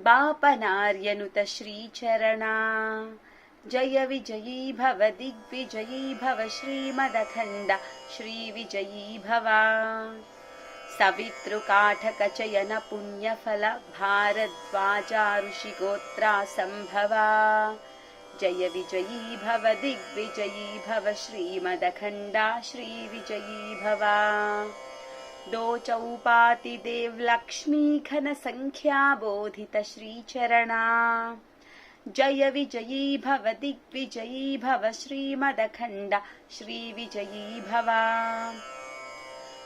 बापनार्यनुत श्रीचरणा। जय विजयी भव दिग्विजयी भव श्रीमदखण्ड। श्रीविजयी भव। सवितृकाठकचयन पुण्यफल भारद्वाजा ऋषिगोत्रा सम्भवा जय विजयी भव दिग्विजयी भव श्रीमदखण्डा। श्रीविजयी भवा दोचौपातिदेवलक्ष्मीघनसङ्ख्याबोधित श्रीचरणा। जय विजयी भव दिग्विजयी भव श्रीमदखण्ड श्रीविजयी भवा।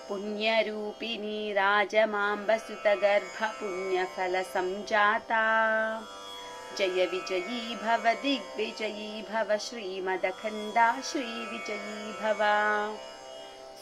पुण्यरूपिणी राजमाम्बसुतगर्भ पुण्यफलसञ्जाता जय विजयी भव दिग्विजयी भव श्रीमदखण्डा श्रीविजयी भवा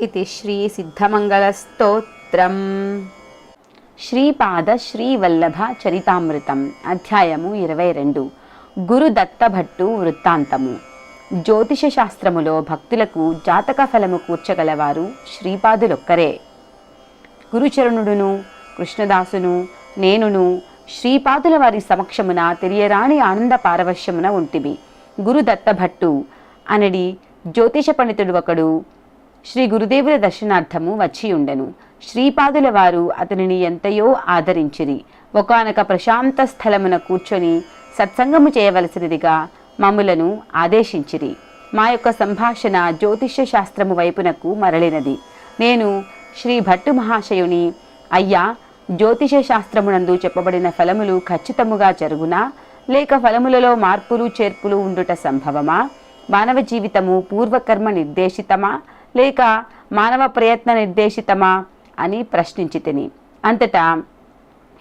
ఇది శ్రీ సిద్ధమంగళస్తోత్రం శ్రీపాద శ్రీవల్లభ చరితామృతం అధ్యాయము ఇరవై రెండు. గురుదత్తభట్టు వృత్తాంతము. జ్యోతిష శాస్త్రములో భక్తులకు జాతక ఫలము కూర్చగలవారు శ్రీపాదులొక్కరే. గురుచరణుడును కృష్ణదాసును నేనును శ్రీపాదుల వారి సమక్షమున తెలియరాని ఆనంద పారవశ్యమున ఉంటిమి. గురుదత్తభట్టు అనడి జ్యోతిష పండితుడు ఒకడు శ్రీ గురుదేవుల దర్శనార్థము వచ్చియుండెను శ్రీపాదుల వారు అతనిని ఎంతయో ఆదరించిరి. ఒకనొక ప్రశాంత స్థలమున కూర్చొని సత్సంగము చేయవలసినదిగా మమ్ములను ఆదేశించిరి. మా యొక్క సంభాషణ జ్యోతిష్య శాస్త్రము వైపునకు మరలినది. నేను శ్రీ భట్టు మహాశయుని అయ్యా జ్యోతిష శాస్త్రమునందు చెప్పబడిన ఫలములు ఖచ్చితముగా జరుగునా? లేక ఫలములలో మార్పులు చేర్పులు ఉండుట సంభవమా? మానవ జీవితము పూర్వకర్మ నిర్దేశితమా? లేక మానవ ప్రయత్న నిర్దేశితమా అని ప్రశ్నించి తిని అంతటా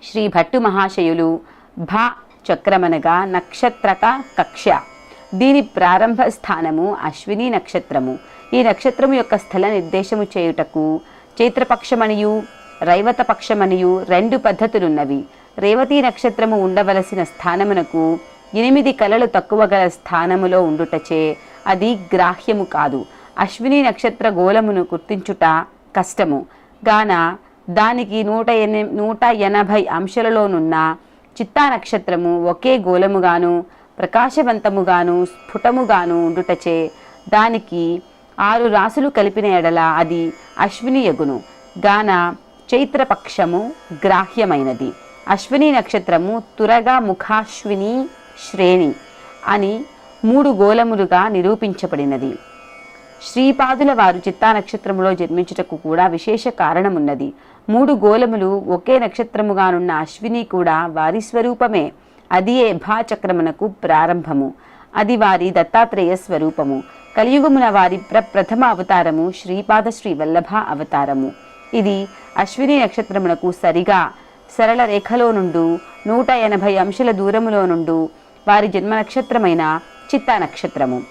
శ్రీ భట్టు మహాశయులు భా చక్రమనగా నక్షత్రక కక్ష దీని ప్రారంభ స్థానము అశ్విని నక్షత్రము. ఈ నక్షత్రము యొక్క స్థల నిర్దేశము చేయుటకు చైత్రపక్షమనియు రైవత పక్షమనియు రెండు పద్ధతులున్నవి. రేవతి నక్షత్రము ఉండవలసిన స్థానమునకు ఎనిమిది కలలు తక్కువ గల స్థానములో ఉండుటచే అది గ్రాహ్యము కాదు. అశ్విని నక్షత్ర గోళమును గుర్తించుట కష్టము. గాన దానికి నూట ఎని నూట ఎనభై అంశాలలోనున్న చిత్తా నక్షత్రము ఒకే గోళముగాను ప్రకాశవంతముగాను స్ఫుటముగాను ఉండుటచే దానికి ఆరు రాసులు కలిపిన ఎడల అది అశ్విని యగును. గాన చైత్రపక్షము గ్రాహ్యమైనది. అశ్విని నక్షత్రము తురగా ముఖాశ్విని శ్రేణి అని మూడు గోళములుగా నిరూపించబడినది. శ్రీపాదుల వారు చిత్తా నక్షత్రములో జన్మించుటకు కూడా విశేష కారణమున్నది. మూడు గోలములు ఒకే నక్షత్రముగానున్న అశ్విని కూడా వారి స్వరూపమే. అది ఏ భాచక్రమునకు ప్రారంభము. అది వారి దత్తాత్రేయ స్వరూపము. కలియుగమున వారి ప్రప్రథమ అవతారము శ్రీపాద శ్రీ వల్లభ అవతారము. ఇది అశ్విని నక్షత్రమునకు సరిగా సరళ రేఖలో నుండు నూట ఎనభై అంశుల దూరములో నుండు వారి జన్మ నక్షత్రమైన చిత్తా నక్షత్రము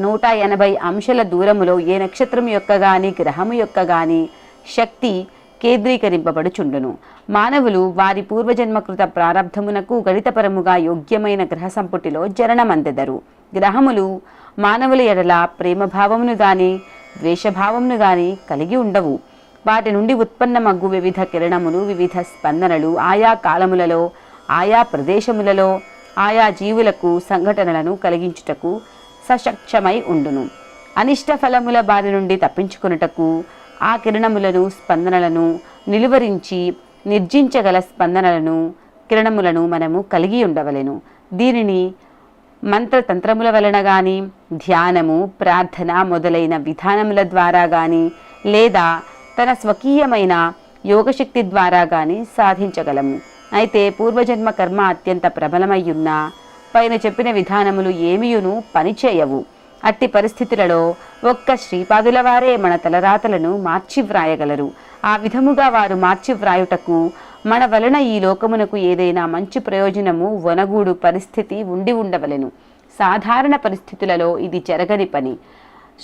నూట ఎనభై అంశాల దూరములో ఏ నక్షత్రం యొక్క గాని గ్రహము యొక్క గాని శక్తి కేంద్రీకరింపబడుచుండును. మానవులు వారి పూర్వజన్మకృత ప్రారంధమునకు గణితపరముగా యోగ్యమైన గ్రహ సంపుటిలో జననమందెదరు. గ్రహములు మానవుల ఎడల ప్రేమభావమును గాని ద్వేషభావమును గాని కలిగి ఉండవు. వాటి నుండి ఉత్పన్నమగ్గు వివిధ కిరణములు వివిధ స్పందనలు ఆయా కాలములలో ఆయా ప్రదేశములలో ఆయా జీవులకు సంఘటనలను కలిగించుటకు సశక్షమై ఉండును. అనిష్ట ఫలముల బారి నుండి తప్పించుకొనుటకు ఆ కిరణములను స్పందనలను నిలువరించి నిర్జించగల స్పందనలను కిరణములను మనము కలిగి ఉండవలెను. దీనిని మంత్రతంత్రముల వలన కానీ ధ్యానము ప్రార్థన మొదలైన విధానముల ద్వారా కానీ లేదా తన స్వకీయమైన యోగశక్తి ద్వారా కానీ సాధించగలము. అయితే పూర్వజన్మ కర్మ అత్యంత ప్రబలమయ్యున్నా పైన చెప్పిన విధానములు ఏమియును పనిచేయవు అట్టి పరిస్థితులలో ఒక్క శ్రీపాదుల వారే మన తలరాతలను మార్చి వ్రాయగలరు ఆ విధముగా వారు మార్చి వ్రాయుటకు మన వలన ఈ లోకమునకు ఏదైనా మంచి ప్రయోజనము వనగూడు పరిస్థితి ఉండి ఉండవలెను. సాధారణ పరిస్థితులలో ఇది జరగని పని.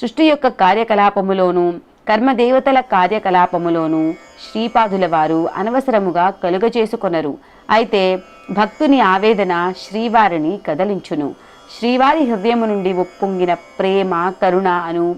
సృష్టి యొక్క కార్యకలాపములోనూ కర్మదేవతల కార్యకలాపములోనూ శ్రీపాదుల వారు అనవసరముగా కలుగజేసుకొనరు. అయితే భక్తుని ఆవేదన శ్రీవారిని కదలించును. శ్రీవారి హృదయము నుండి ఒప్పొంగిన ప్రేమ కరుణ అను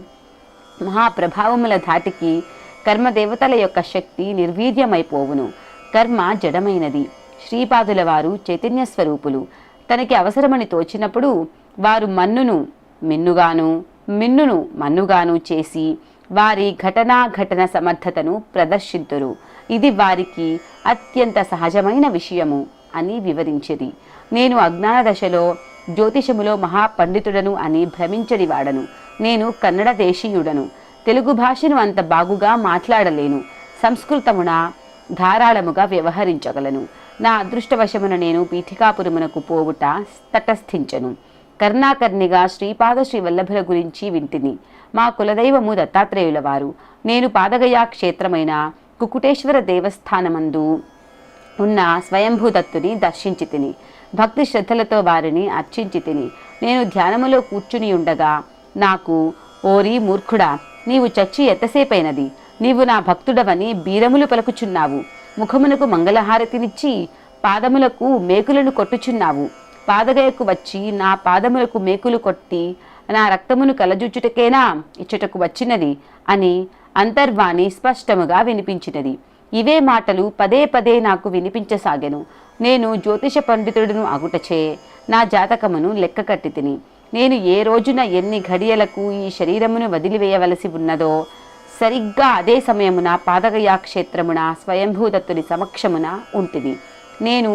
మహాప్రభావముల ధాటికి కర్మదేవతల యొక్క శక్తి నిర్వీర్యమైపోవును. కర్మ జడమైనది. శ్రీపాదుల వారు చైతన్య స్వరూపులు. తనకి అవసరమని తోచినప్పుడు వారు మన్నును మిన్నుగాను మిన్నును మన్నుగాను చేసి వారి ఘటనా ఘటన సమర్థతను ప్రదర్శిద్దురు ఇది వారికి అత్యంత సహజమైన విషయము. అని వివరించిరి నేను అజ్ఞాన దశలో జ్యోతిషములో మహాపండితుడను అని భ్రమించని వాడను. నేను కన్నడ దేశీయుడను. తెలుగు భాషను అంత బాగుగా మాట్లాడలేను. సంస్కృతమున ధారాళముగా వ్యవహరించగలను. నా అదృష్టవశమున నేను పీఠికాపురమునకు పోవుట తటస్థించను. కర్ణాకర్ణిగా శ్రీపాద శ్రీ వల్లభుల గురించి వింటిని. మా కులదైవము దత్తాత్రేయుల వారు నేను పాదగయా క్షేత్రమైన కుకుటేశ్వర దేవస్థానమందు ఉన్న స్వయంభూదత్తుని దర్శించి తిని భక్తి శ్రద్ధలతో వారిని అర్చించి తిని నేను ధ్యానములో కూర్చుని ఉండగా నాకు ఓరి మూర్ఖుడా నీవు చచ్చి ఎంతసేపైనది? నీవు నా భక్తుడవని బీరములు పలుకుచున్నావు. ముఖమునకు మంగళహారతినిచ్చి పాదములకు మేకులను కొట్టుచున్నావు. పాదగయకు వచ్చి నా పాదములకు మేకులు కొట్టి నా రక్తమును కలజుచ్చుటకేనా ఇచ్చుటకు వచ్చినది అని అంతర్వాణి స్పష్టముగా వినిపించినది. ఇవే మాటలు పదే పదే నాకు వినిపించసాగెను. నేను జ్యోతిష పండితుడును అగుటచే నా జాతకమును లెక్క కట్టి తిని నేను ఏ రోజున ఎన్ని ఘడియలకు ఈ శరీరమును వదిలివేయవలసి ఉన్నదో సరిగ్గా అదే సమయమున పాదగయా క్షేత్రమున స్వయంభూదత్తుని సమక్షమున ఉంటిని. నేను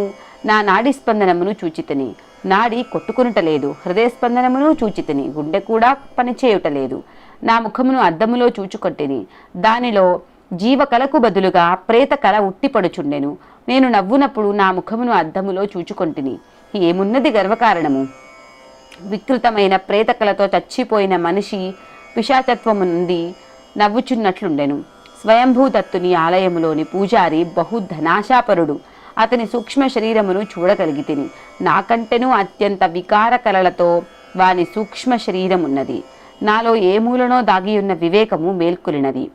నా నాడి స్పందనమును చూచితిని నాడి కొట్టుకునుటలేదు హృదయ స్పందనమును చూచితిని గుండె కూడా పనిచేయుటలేదు నా ముఖమును అద్దములో చూచుకొట్టిని దానిలో జీవకలకు బదులుగా ప్రేత కల ఉట్టిపడుచుండెను. నేను నవ్వునప్పుడు నా ముఖమును అద్దములో చూచుకొంటిని. ఏమున్నది గర్వకారణము? వికృతమైన ప్రేతకలతో చచ్చిపోయిన మనిషి పిశాచత్వము నుండి నవ్వుచున్నట్లుండెను. స్వయంభూదత్తుని ఆలయములోని పూజారి బహు ధనాశాపరుడు అతని సూక్ష్మ శరీరమును చూడగలిగితిని. నాకంటేనూ అత్యంత వికార కలలతో వాని సూక్ష్మ శరీరమున్నది. నాలో ఏ మూలనో దాగియున్న వివేకము మేల్కొలినది.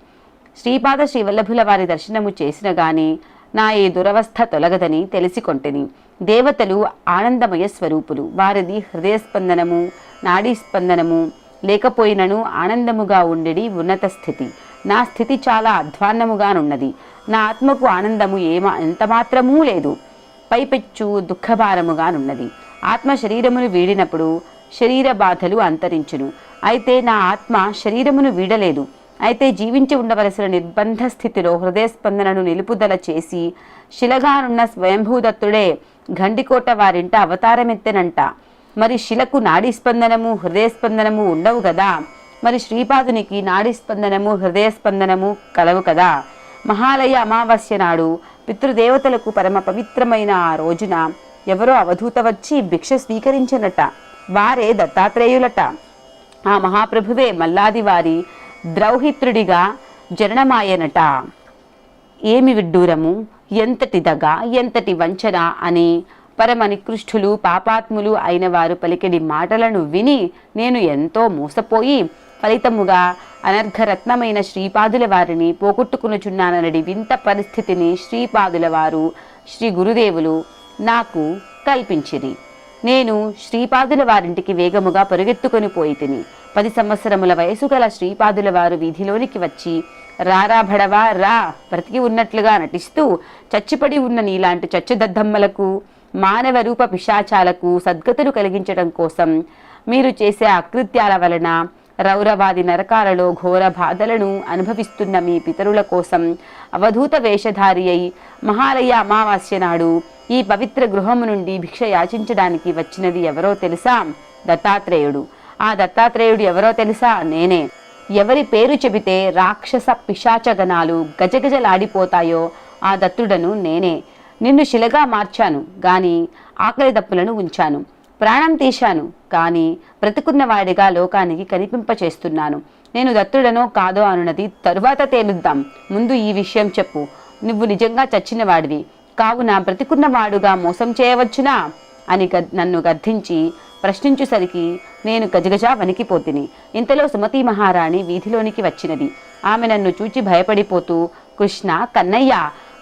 శ్రీపాద శ్రీవల్లభుల వారి దర్శనము చేసిన గాని నా ఈ దురవస్థ తొలగదని తెలిసికొంటిని. దేవతలు ఆనందమయ స్వరూపులు. వారిది హృదయ స్పందనము నాడీ స్పందనము లేకపోయినను ఆనందముగా ఉండేది ఉన్నత స్థితి. నా స్థితి చాలా అధ్వాన్నముగానున్నది. నా ఆత్మకు ఆనందము ఏమా ఎంత మాత్రమూ లేదు. పైపెచ్చు దుఃఖభారముగానున్నది. ఆత్మ శరీరమును వీడినప్పుడు శరీర బాధలు అంతరించును. అయితే నా ఆత్మ శరీరమును వీడలేదు. అయితే జీవించి ఉండవలసిన నిర్బంధ స్థితిలో హృదయ స్పందనను నిలుపుదల చేసి శిలగానున్న స్వయంభూదత్తుడే ఘండికోట వారింట అవతారమెత్తెనంట. మరి శిలకు నాడీ స్పందనము హృదయ స్పందనము ఉండవు కదా? మరి శ్రీపాదునికి నాడీ స్పందనము హృదయ స్పందనము కలవు కదా? మహాలయ అమావాస్య నాడు పితృదేవతలకు పరమ పవిత్రమైన ఆ రోజున ఎవరో అవధూత వచ్చి భిక్ష స్వీకరించనట. వారే దత్తాత్రేయులట. ఆ మహాప్రభువే మల్లాది వారి ద్రౌహిత్రుడిగా జననమాయనట. ఏమి విడ్డూరము? ఎంతటి దగ ఎంతటి వంచన అని పరమ నికృష్ఠులు పాపాత్ములు అయిన వారు పలికెడి మాటలను విని నేను ఎంతో మోసపోయి ఫలితముగా అనర్ఘరత్నమైన శ్రీపాదుల వారిని పోగొట్టుకునుచున్నాననడి వింత పరిస్థితిని శ్రీపాదుల వారు శ్రీ గురుదేవులు నాకు కల్పించిరి. నేను శ్రీపాదుల వారింటికి వేగముగా పరుగెత్తుకొని పోయి తిని పది సంవత్సరముల వయసు గల శ్రీపాదుల వారు వీధిలోనికి వచ్చి రారా భడవా రా బ్రతికి ఉన్నట్లుగా నటిస్తూ చచ్చిపడి ఉన్న నీలాంటి చచ్చుదద్దమ్మలకు మానవ రూప పిశాచాలకు సద్గతులు కలిగించడం కోసం మీరు చేసే అకృత్యాల వలన రౌరవాది నరకాలలో ఘోర బాధలను అనుభవిస్తున్న మీ పితరుల కోసం అవధూత వేషధారి అయి మహాలయ అమావాస్య నాడు ఈ పవిత్ర గృహము నుండి భిక్ష యాచించడానికి వచ్చినది ఎవరో తెలుసా? దత్తాత్రేయుడు. ఆ దత్తాత్రేయుడు ఎవరో తెలుసా? నేనే. ఎవరి పేరు చెబితే రాక్షస పిశాచగణాలు గజగజలాడిపోతాయో ఆ దత్తుడను నేనే. నిన్ను శిలగా మార్చాను గాని ఆకలి దప్పులను ఉంచాను. ప్రాణం తీశాను కానీ బ్రతుకున్నవాడిగా లోకానికి కనిపింపచేస్తున్నాను. నేను దత్తుడనో కాదో అనున్నది తరువాత తేలుద్దాం. ముందు ఈ విషయం చెప్పు. నువ్వు నిజంగా చచ్చినవాడివి కావున బ్రతికున్నవాడుగా మోసం చేయవచ్చునా? అని గ నన్ను గర్ధించి ప్రశ్నించుసరికి నేను గజగజా వణికిపోతిని. ఇంతలో సుమతి మహారాణి వీధిలోనికి వచ్చినది. ఆమె నన్ను చూచి భయపడిపోతూ కృష్ణ కన్నయ్య!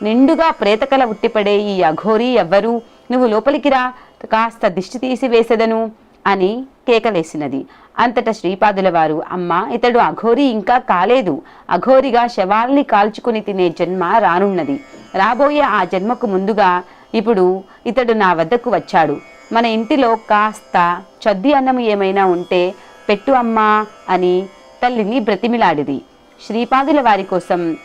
నిండుగా ప్రేతకల ఉట్టిపడే ఈ అఘోరి ఎవ్వరు? నువ్వు లోపలికిరా కాస్త దిష్టి తీసివేసెదను అని కేకలేసినది. అంతట శ్రీపాదుల వారు అమ్మ ఇతడు అఘోరి ఇంకా కాలేదు. అఘోరిగా శవాల్ని కాల్చుకుని తినే జన్మ రానున్నది. రాబోయే ఆ జన్మకు ముందుగా ఇప్పుడు ఇతడు నా వద్దకు వచ్చాడు. మన ఇంటిలో కాస్త చద్ది అన్నం ఏమైనా ఉంటే పెట్టు అమ్మా అని తల్లిని బ్రతిమిలాడిది. శ్రీపాదుల వారి కోసం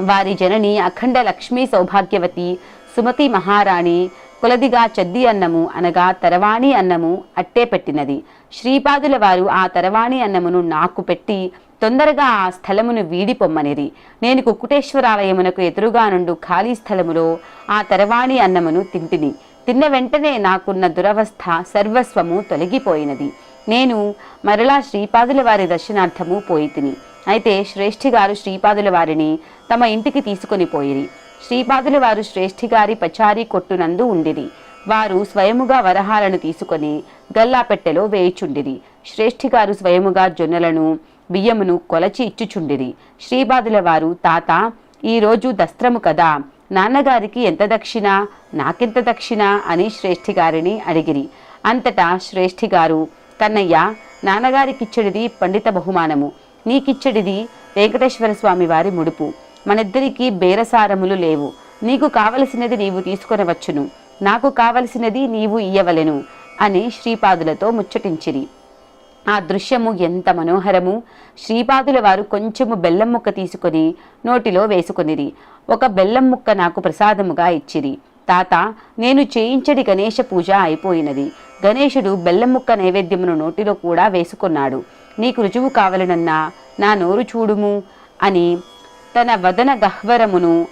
వారి జనని అఖండ లక్ష్మీ సౌభాగ్యవతి సుమతి మహారాణి కులదిగా చద్ది అన్నము అనగా తరవాణి అన్నము అట్టే పెట్టినది. శ్రీపాదుల వారు ఆ తరవాణి అన్నమును నాకు పెట్టి తొందరగా ఆ స్థలమును వీడిపొమ్మనిరి నేను కుక్కుటేశ్వరాలయమునకు ఎదురుగా నుండు ఖాళీ స్థలములో ఆ తరవాణి అన్నమును తింటిని. తిన్న వెంటనే నాకున్న దురవస్థ సర్వస్వము తొలగిపోయినది. నేను మరలా శ్రీపాదుల వారి దర్శనార్థము పోయి తిని అయితే శ్రేష్ఠి గారు శ్రీపాదుల వారిని తమ ఇంటికి తీసుకొని పోయిరి. శ్రీపాదుల వారు శ్రేష్ఠి గారి పచారీ కొట్టునందు ఉండిరి. వారు స్వయముగా వరహాలను తీసుకొని గల్లాపెట్టెలో వేయిచుండిరి. శ్రేష్ఠి గారు స్వయముగా జొన్నలను బియ్యమును కొలచి ఇచ్చుచుండిరి. శ్రీపాదుల వారు తాత ఈరోజు దస్త్రము కదా నాన్నగారికి ఎంత దక్షిణ నాకెంత దక్షిణ అని శ్రేష్ఠి గారిని అడిగిరి. అంతటా శ్రేష్ఠి గారు కన్నయ్య నాన్నగారికిచ్చడిది పండిత బహుమానము. నీకిచ్చడిది వెంకటేశ్వర స్వామి వారి ముడుపు. మనిద్దరికీ బేరసారములు లేవు. నీకు కావలసినది నీవు తీసుకొనవచ్చును. నాకు కావలసినది నీవు ఇయ్యవలెను అని శ్రీపాదులతో ముచ్చటించిరి. ఆ దృశ్యము ఎంత మనోహరము! శ్రీపాదుల వారు కొంచెము బెల్లం ముక్క తీసుకొని నోటిలో వేసుకొనిరి. ఒక బెల్లం ముక్క నాకు ప్రసాదముగా ఇచ్చిరి. తాత నేను చేయించడి గణేష పూజ అయిపోయినది. గణేశుడు బెల్లం ముక్క నైవేద్యమును నోటిలో కూడా వేసుకున్నాడు. నీకు రుజువు కావలనన్నా నా నోరు చూడుము అని తన వదన గహ్వరమును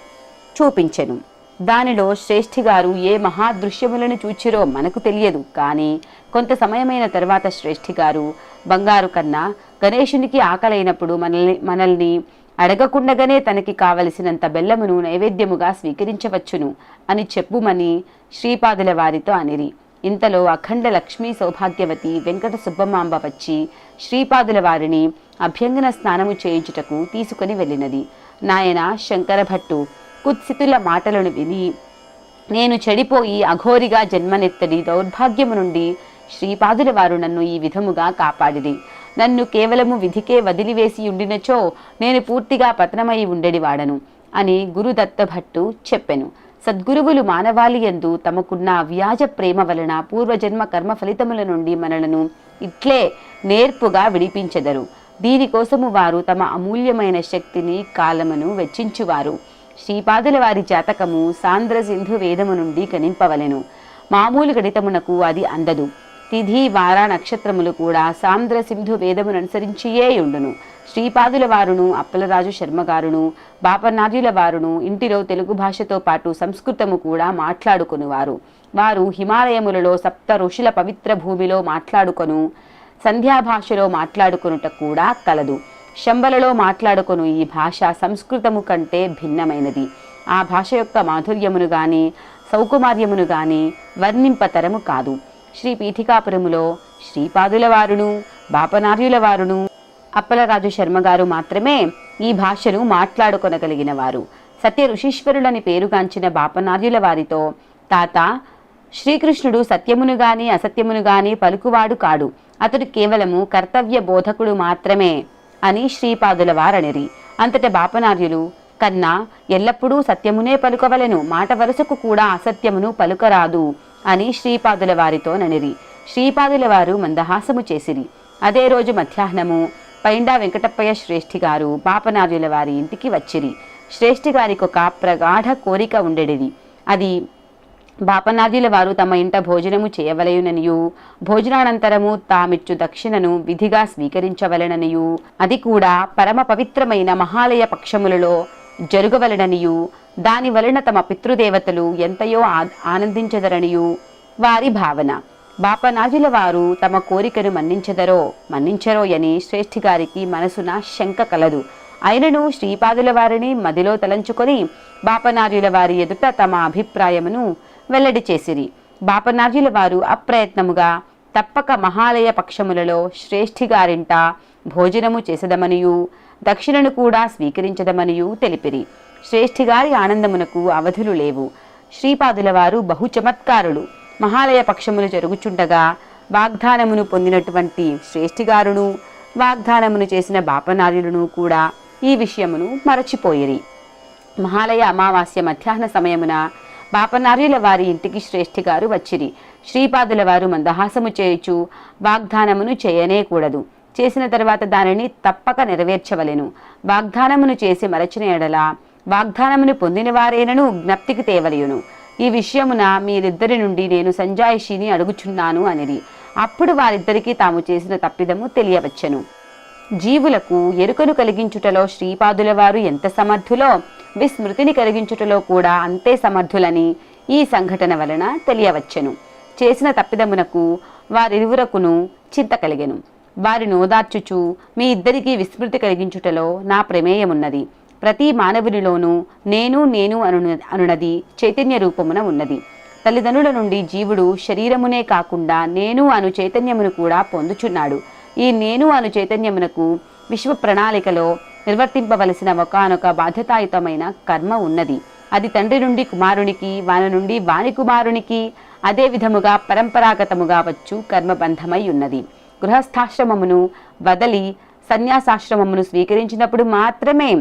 చూపించెను. దానిలో శ్రేష్ఠి గారు ఏ మహాదృశ్యములను చూచిరో మనకు తెలియదు. కానీ కొంత సమయమైన తర్వాత శ్రేష్ఠి గారు బంగారు కన్నా గణేశునికి ఆకలైనప్పుడు మనల్ని మనల్ని అడగకుండగానే తనకి కావలసినంత బెల్లమును నైవేద్యముగా స్వీకరించవచ్చును అని చెప్పుమని శ్రీపాదుల వారితో అనిరి. ఇంతలో అఖండ లక్ష్మీ సౌభాగ్యవతి వెంకట సుబ్బమాంబ వచ్చి శ్రీపాదుల వారిని అభ్యంగన స్నానము చేయించుటకు తీసుకుని వెళ్ళినది. నాయన శంకర భట్టు కుత్సితుల మాటలను విని నేను చెడిపోయి అఘోరిగా జన్మనెత్తడి దౌర్భాగ్యము నుండి శ్రీపాదుల వారు నన్ను ఈ విధముగా కాపాడిది నన్ను కేవలము విధికే వదిలివేసి ఉండినచో నేను పూర్తిగా పతనమై ఉండేడివాడను అని గురుదత్తభట్టు చెప్పెను. సద్గురువులు మానవాళి యందు తమకున్న వ్యాజ ప్రేమ వలన పూర్వజన్మ కర్మ ఫలితముల నుండి మనలను ఇట్లే నేర్పుగా విడిపించెదరు. దీనికోసము వారు తమ అమూల్యమైన శక్తిని కాలమును వెచ్చించువారు. శ్రీపాదుల వారి జాతకము సాంద్ర సింధు వేదము నుండి కనింపవలెను. మామూలు గణితమునకు అది అందదు. తిథి వార నక్షత్రములు కూడా సాంద్ర సింధు వేదమును అనుసరించియే ఉండును. శ్రీపాదుల వారును అప్పలరాజు శర్మగారును బాపనార్యుల వారును ఇంటిలో తెలుగు భాషతో పాటు సంస్కృతము కూడా మాట్లాడుకునేవారు. వారు హిమాలయములలో సప్త ఋషుల పవిత్ర భూమిలో మాట్లాడుకొను. సంధ్యాభాషలో మాట్లాడుకొనుట కూడా కలదు. శంబలలో మాట్లాడుకొను ఈ భాష సంస్కృతము కంటే భిన్నమైనది. ఆ భాష యొక్క మాధుర్యమును గాని సౌకుమార్యమును గాని వర్ణింపతరము కాదు. శ్రీ పీఠికాపురములో శ్రీపాదుల వారును బాపనార్యుల వారును అప్పలరాజు శర్మగారు మాత్రమే ఈ భాషను మాట్లాడుకొనగలిగిన వారు. సత్య ఋషీశ్వరులని పేరుగాంచిన బాపనార్యుల వారితో తాత శ్రీకృష్ణుడు సత్యమును గాని అసత్యమును గాని పలుకువాడు కాడు. అతడు కేవలము కర్తవ్య బోధకుడు మాత్రమే అని శ్రీపాదుల వారనిరి. అంతట బాపనార్యులు కన్నా ఎల్లప్పుడూ సత్యమునే పలుకవలెను. మాట వరుసకు కూడా అసత్యమును పలుకరాదు అని శ్రీపాదుల వారితో ననిరి. శ్రీపాదుల వారు మందహాసము చేసిరి. అదే రోజు మధ్యాహ్నము పైండా వెంకటప్పయ్య శ్రేష్ఠి గారు బాపనార్యుల వారి ఇంటికి వచ్చిరి. శ్రేష్ఠి గారికి ఒక ప్రగాఢ కోరిక ఉండేది అది బాపనార్యుల వారు తమ ఇంట భోజనము చేయవలయుననియు భోజనానంతరము తామిచ్చు దక్షిణను విధిగా స్వీకరించవలెననియు. అది కూడా పరమ పవిత్రమైన మహాలయ పక్షములలో జరుగవలననియు. దాని వలన తమ పితృదేవతలు ఎంతయో ఆ- ఆనందించదరనియు. వారి భావన బాపనాజుల వారు తమ కోరికను మన్నించదరో మన్నించరో అని శ్రేష్ఠి గారికి మనసున శంక కలదు. అయినను శ్రీపాదుల వారిని మదిలో తలంచుకొని బాపనార్యుల వారి ఎదుట తమ అభిప్రాయమును వెల్లడి చేసిరి. బాపనార్యుల వారు అప్రయత్నముగా తప్పక మహాలయ పక్షములలో శ్రేష్ఠిగారింట భోజనము చేసదమనియు దక్షిణను కూడా స్వీకరించదమనియు తెలిపిరి. శ్రేష్ఠిగారి ఆనందమునకు అవధులు లేవు. శ్రీపాదుల వారు బహు చమత్కారులు. మహాలయ పక్షములు జరుగుచుండగా వాగ్దానమును పొందినటువంటి శ్రేష్ఠిగారును వాగ్దానమును చేసిన బాపనార్యులను కూడా ఈ విషయమును మరచిపోయిరి. మహాలయ అమావాస్య మధ్యాహ్న సమయమున పాపనార్యుల వారి ఇంటికి శ్రేష్ఠి గారు వచ్చిరి. శ్రీపాదుల వారు మందహాసము చేయుచు వాగ్దానమును చేయనేకూడదు. చేసిన తర్వాత దానిని తప్పక నెరవేర్చవలెను. వాగ్దానమును చేసి మరచిన ఎడల వాగ్దానమును పొందిన వారేనను జ్ఞప్తికి తేవలయును. ఈ విషయమున మీరిద్దరి నుండి నేను సంజాయిషిని అడుగుచున్నాను అనిరి. అప్పుడు వారిద్దరికీ తాము చేసిన తప్పిదము తెలియవచ్చెను. జీవులకు ఎరుకను కలిగించుటలో శ్రీపాదుల వారు ఎంత సమర్థులో విస్మృతిని కలిగించుటలో కూడా అంతే సమర్థులని ఈ సంఘటన వలన తెలియవచ్చెను. చేసిన తప్పిదమునకు వారిరువురకును చింత కలిగెను. వారిని ఓదార్చుచు మీ ఇద్దరికీ విస్మృతి కలిగించుటలో నా ప్రమేయమున్నది. ప్రతి మానవునిలోనూ నేను నేను అను అనునది చైతన్య రూపమున ఉన్నది. తల్లిదండ్రుల నుండి జీవుడు శరీరమునే కాకుండా నేను అను చైతన్యమును కూడా పొందుచున్నాడు. ఈ నేను అను చైతన్యమునకు విశ్వ ప్రణాళికలో నిర్వర్తింపవలసిన ఒకనొక బాధ్యతాయుతమైన కర్మ ఉన్నది. అది తండ్రి నుండి కుమారునికి వాని నుండి వాని కుమారునికి అదే విధముగా పరంపరాగతముగా వచ్చు కర్మబంధమై ఉన్నది. గృహస్థాశ్రమమును వదలి సన్యాసాశ్రమమును స్వీకరించినప్పుడు మాత్రమే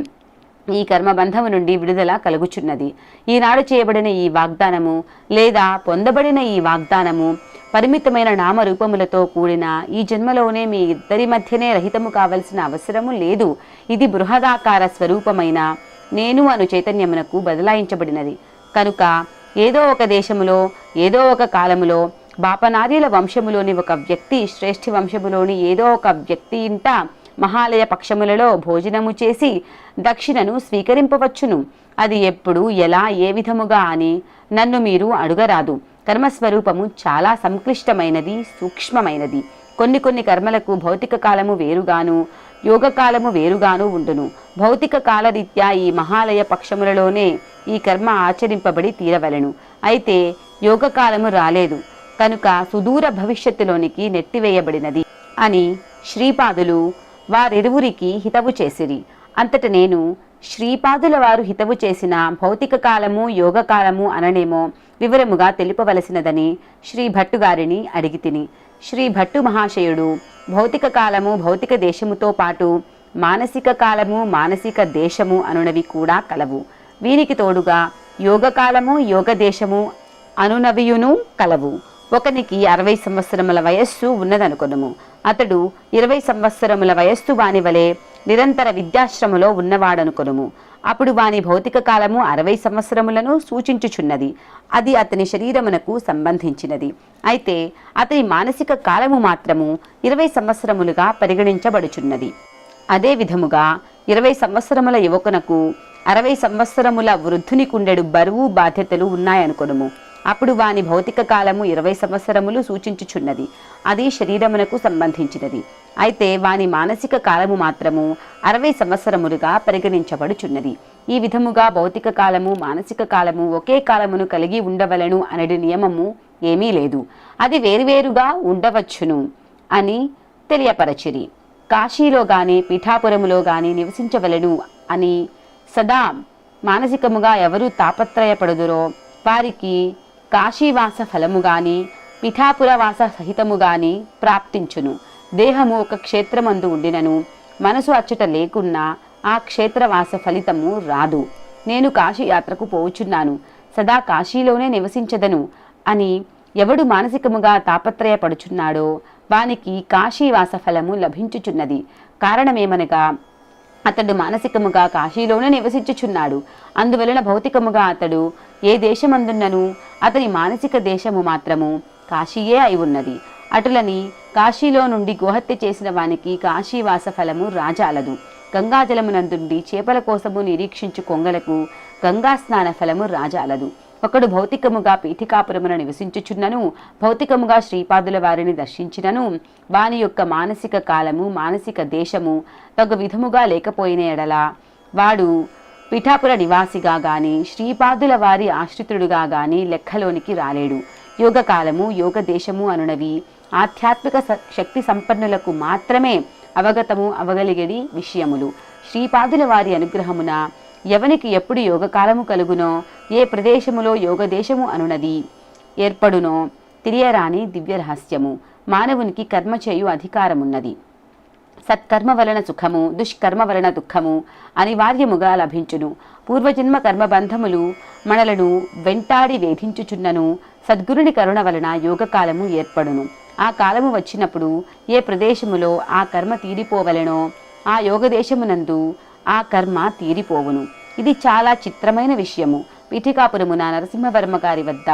ఈ కర్మబంధము నుండి విడుదల కలుగుచున్నది. ఈనాడు చేయబడిన ఈ వాగ్దానము లేదా పొందబడిన ఈ వాగ్దానము పరిమితమైన నామరూపములతో కూడిన ఈ జన్మలోనే మీ ఇద్దరి మధ్యనే రహితము కావలసిన అవసరము లేదు. ఇది బృహదాకార స్వరూపమైన నేను అను చైతన్యమునకు బదలాయించబడినది. కనుక ఏదో ఒక దేశములో ఏదో ఒక కాలములో బాపనార్యుల వంశములోని ఒక వ్యక్తి శ్రేష్ఠి వంశములోని ఏదో ఒక వ్యక్తి ఇంట మహాలయ పక్షములలో భోజనము చేసి దక్షిణను స్వీకరింపవచ్చును. అది ఎప్పుడు ఎలా ఏ విధముగా అని నన్ను మీరు అడుగరాదు. కర్మస్వరూపము చాలా సంక్లిష్టమైనది సూక్ష్మమైనది. కొన్ని కొన్ని కర్మలకు భౌతిక కాలము వేరుగాను యోగ కాలము వేరుగాను ఉండును. భౌతిక కాలరీత్యా ఈ మహాలయ పక్షములలోనే ఈ కర్మ ఆచరింపబడి తీరవలెను. అయితే యోగ కాలము రాలేదు. కనుక సుదూర భవిష్యత్తులోనికి నెట్టివేయబడినది అని శ్రీపాదులు వారిరువురికి హితవు చేసిరి. అంతట నేను శ్రీపాదుల వారు హితవు చేసిన భౌతిక కాలము యోగకాలము అననేమో వివరముగా తెలుపవలసినదని శ్రీ భట్టుగారిని అడిగి తిని శ్రీ భట్టు మహాశయుడు భౌతిక కాలము భౌతిక దేశముతో పాటు మానసిక కాలము మానసిక దేశము అనునవి కూడా కలవు. వీనికి తోడుగా యోగ కాలము యోగ దేశము అనునవియును కలవు. ఒకనికి అరవై సంవత్సరముల వయస్సు ఉన్నదనుకొనుము. అతడు ఇరవై సంవత్సరముల వయస్సు వాని వలె నిరంతర విద్యాశ్రమలో ఉన్నవాడనుకొనుము. అప్పుడు వాని భౌతిక కాలము అరవై సంవత్సరములను సూచించుచున్నది. అది అతని శరీరమునకు సంబంధించినది. అయితే అతని మానసిక కాలము మాత్రము ఇరవై సంవత్సరములుగా పరిగణించబడుచున్నది. అదే విధముగా ఇరవై సంవత్సరముల యువకునకు అరవై సంవత్సరముల వృద్ధునికుండెడు బరువు బాధ్యతలు ఉన్నాయనుకొనుము. అప్పుడు వాని భౌతిక కాలము ఇరవై సంవత్సరములు సూచించుచున్నది. అది శరీరమునకు సంబంధించినది. అయితే వాని మానసిక కాలము మాత్రము అరవై సంవత్సరములుగా పరిగణించబడుచున్నది. ఈ విధముగా భౌతిక కాలము మానసిక కాలము ఒకే కాలమును కలిగి ఉండవలను అనడి నియమము ఏమీ లేదు. అది వేరువేరుగా ఉండవచ్చును అని తెలియపరచిరి. కాశీలో గాని పీఠాపురములో గాని నివసించవలను అని సదా మానసికముగా ఎవరు తాపత్రయపడుదురో వారికి కాశీవాస ఫలము గాని పిఠాపురవాస సహితము గాని ప్రాప్తించును. దేహము ఒక క్షేత్రమందు ఉండినను మనసు అచ్చట లేకున్నా ఆ క్షేత్రవాస ఫలితము రాదు. నేను కాశీయాత్రకు పోవుచున్నాను సదా కాశీలోనే నివసించదను అని ఎవడు మానసికముగా తాపత్రయపడుచున్నాడో వానికి కాశీవాస ఫలము లభించుచున్నది. కారణమేమనగా అతడు మానసికముగా కాశీలోనే నివసించుచున్నాడు. అందువలన భౌతికముగా అతడు ఏ దేశమందున్నను? అతని మానసిక దేశము మాత్రము కాశీయే అయి ఉన్నది. అటులని కాశీలో నుండి గోహత్య చేసిన వానికి కాశీవాస ఫలము రాజాలదు. గంగాజలమునందుండి చేపల కోసము నిరీక్షించు కొంగలకు గంగా స్నాన ఫలము రాజాలదు. ఒకడు భౌతికముగా పీఠికాపురమున నివసించుచున్నను భౌతికముగా శ్రీపాదుల వారిని దర్శించినను వాని యొక్క మానసిక కాలము మానసిక దేశము తగు విధముగా లేకపోయిన ఎడల వాడు పిఠాపుర నివాసిగా గాని శ్రీపాదుల వారి ఆశ్రితుడుగా గాని లెక్కలోనికి రాలేడు. యోగకాలము యోగదేశము యోగ దేశము అనునవి ఆధ్యాత్మిక శక్తి సంపన్నులకు మాత్రమే అవగతము అవగలిగడి విషయములు. శ్రీపాదుల వారి అనుగ్రహమున ఎవనికి ఎప్పుడు యోగకాలము కలుగునో ఏ ప్రదేశములో యోగదేశము అనునది ఏర్పడునో తెలియరాని దివ్య రహస్యము. మానవునికి కర్మ చేయు అధికారమున్నది. సత్కర్మ వలన సుఖము దుష్కర్మ వలన దుఃఖము అనివార్యముగా లభించును. పూర్వజన్మ కర్మబంధములు మనలను వెంటాడి వేధించుచున్నను. సద్గురుని కరుణ వలన యోగకాలము ఏర్పడును. ఆ కాలము వచ్చినప్పుడు ఏ ప్రదేశములో ఆ కర్మ తీరిపోవలెనో ఆ యోగదేశమునందు ఆ కర్మ తీరిపోవును. ఇది చాలా చిత్రమైన విషయము. పీఠికాపురమున నరసింహవర్మ గారి వద్ద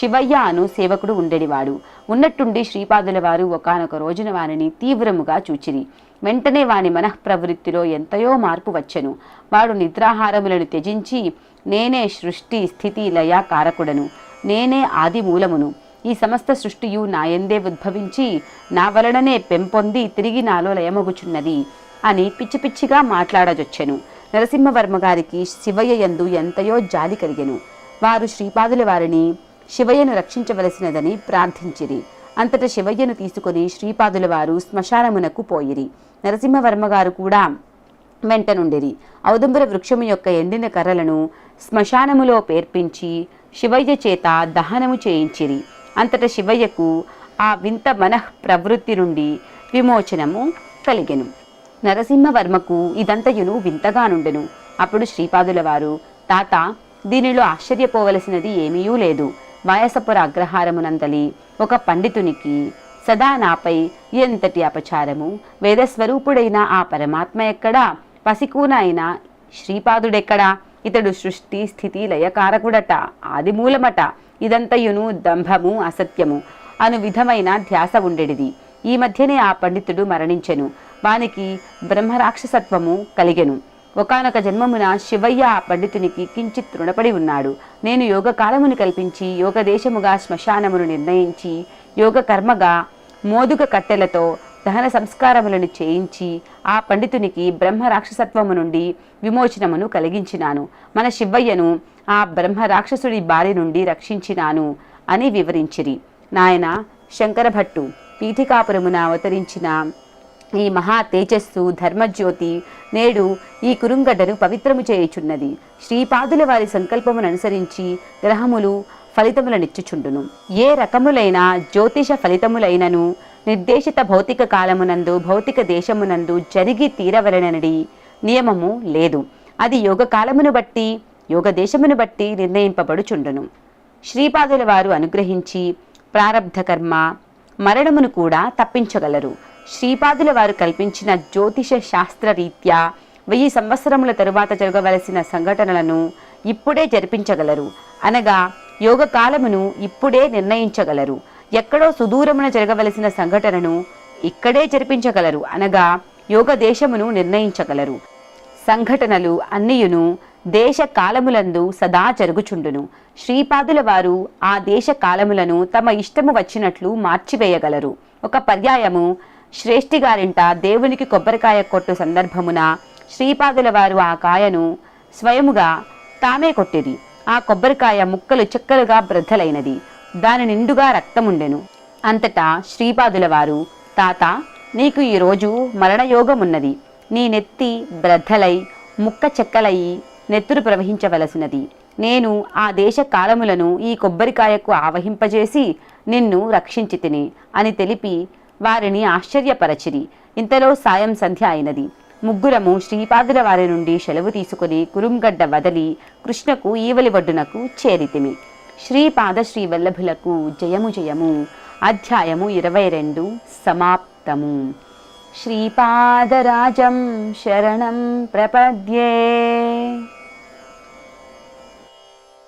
శివయ్య అను సేవకుడు ఉండేవాడు. ఉన్నట్టుండి శ్రీపాదుల వారు ఒకానొక రోజున వారిని తీవ్రముగా చూచిరి. వెంటనే వాని మనఃప్రవృత్తిలో ఎంతయో మార్పు వచ్చెను. వాడు నిద్రాహారములను త్యజించి నేనే సృష్టి స్థితి లయ కారకుడను. నేనే ఆది మూలమును. ఈ సమస్త సృష్టియు నాయందే ఉద్భవించి నా వలననే పెంపొంది తిరిగి నాలో లయమగుచున్నది అని పిచ్చి పిచ్చిగా మాట్లాడజొచ్చెను. నరసింహవర్మ గారికి శివయ్య యందు ఎంతయో జాలి కలిగెను. వారు శ్రీపాదుల వారిని శివయ్యను రక్షించవలసినదని ప్రార్థించిరి. అంతట శివయ్యను తీసుకొని శ్రీపాదుల వారు శ్మశానమునకు పోయిరి. నరసింహవర్మ గారు కూడా వెంట నుండిరి. ఔదంబర వృక్షము యొక్క ఎండిన కర్రలను శ్మశానములో పేర్పించి శివయ్య చేత దహనము చేయించిరి. అంతట శివయ్యకు ఆ వింత మనః ప్రవృత్తి నుండి విమోచనము కలిగెను. నరసింహవర్మకు ఇదంతయును వింతగా నుండెను. అప్పుడు శ్రీపాదుల వారు తాత దీనిలో ఆశ్చర్యపోవలసినది ఏమీయూ లేదు. వాయసపుర అగ్రహారమునందలి ఒక పండితునికి సదా నాపై ఎంతటి అపచారము? వేదస్వరూపుడైన ఆ పరమాత్మ ఎక్కడా? పసికూన అయిన శ్రీపాదుడెక్కడా? ఇతడు సృష్టి స్థితి లయకారకుడట ఆదిమూలమట. ఇదంతయును దంభము అసత్యము అను విధమైన ధ్యాస ఉండేడిది. ఈ మధ్యనే ఆ పండితుడు మరణించెను. వానికి బ్రహ్మరాక్షసత్వము కలిగెను. ఒకానొక జన్మమున శివయ్య ఆ పండితునికి కించిత్ రుణపడి ఉన్నాడు. నేను యోగ కాలమును కల్పించి యోగ దేశముగా శ్మశానమును నిర్ణయించి యోగ కర్మగా మోదుగ కట్టెలతో దహన సంస్కారములను చేయించి ఆ పండితునికి బ్రహ్మ రాక్షసత్వము నుండి విమోచనమును కలిగించినాను. మన శివయ్యను ఆ బ్రహ్మ రాక్షసుడి బారి నుండి రక్షించినాను అని వివరించిరి. నాయన శంకరభట్టు పీఠికాపురమున అవతరించిన ఈ మహా తేజస్సు ధర్మజ్యోతి నేడు ఈ కురుంగడ్డను పవిత్రము చేయుచున్నది. శ్రీపాదుల వారి సంకల్పమును అనుసరించి గ్రహములు ఫలితములనిచ్చుచుండును ఏ రకములైన జ్యోతిష ఫలితములైనను నిర్దేశిత భౌతిక కాలమునందు భౌతిక దేశమునందు జరిగి తీరవలనడి నియమము లేదు. అది యోగ కాలమును బట్టి యోగ దేశమును బట్టి నిర్ణయింపబడుచుండును. శ్రీపాదుల వారు అనుగ్రహించి ప్రారబ్ధ కర్మ మరణమును కూడా తప్పించగలరు. శ్రీపాదుల వారు కల్పించిన జ్యోతిష శాస్త్ర రీత్యా వెయ్యి సంవత్సరముల తరువాత జరగవలసిన సంఘటనలను ఇప్పుడే జరిపించగలరు. అనగా యోగ కాలమును ఇప్పుడే నిర్ణయించగలరు. ఎక్కడో సుదూరమున జరగవలసిన సంఘటనను ఇక్కడే జరిపించగలరు. అనగా యోగ దేశమును నిర్ణయించగలరు. సంఘటనలు అన్నియును దేశ కాలములందు సదా జరుగుచుండును. శ్రీపాదుల వారు ఆ దేశ కాలములను తమ ఇష్టము వచ్చినట్లు మార్చివేయగలరు. ఒక పర్యాయము శ్రేష్ఠి గారింట దేవునికి కొబ్బరికాయ కొట్టు సందర్భమున శ్రీపాదుల వారు ఆ కాయను స్వయముగా తామే కొట్టిరి. ఆ కొబ్బరికాయ ముక్కలు చెక్కలుగా బ్రద్దలైనది. దాని నిండుగా రక్తముండెను. అంతటా శ్రీపాదుల వారు తాత నీకు ఈరోజు మరణయోగమున్నది. నీ నెత్తి బ్రద్దలై ముక్క చెక్కలయి నెత్తురు ప్రవహించవలసినది. నేను ఆ దేశ కాలములను ఈ కొబ్బరికాయకు ఆవహింపజేసి నిన్ను రక్షించి తిని అని తెలిపి వారిని ఆశ్చర్యపరచిరి. ఇంతలో సాయం సంధ్య అయినది. ముగ్గురము శ్రీపాదుల వారి నుండి సెలవు తీసుకుని కురుంగడ్డ వదలి కృష్ణకు ఈవలి ఒడ్డునకు చేరితిమి. శ్రీపాద శ్రీ వల్లభులకు జయము జయము. అధ్యాయము ఇరవై రెండు సమాప్తము. శ్రీపాదరాజం శరణం ప్రపద్యే.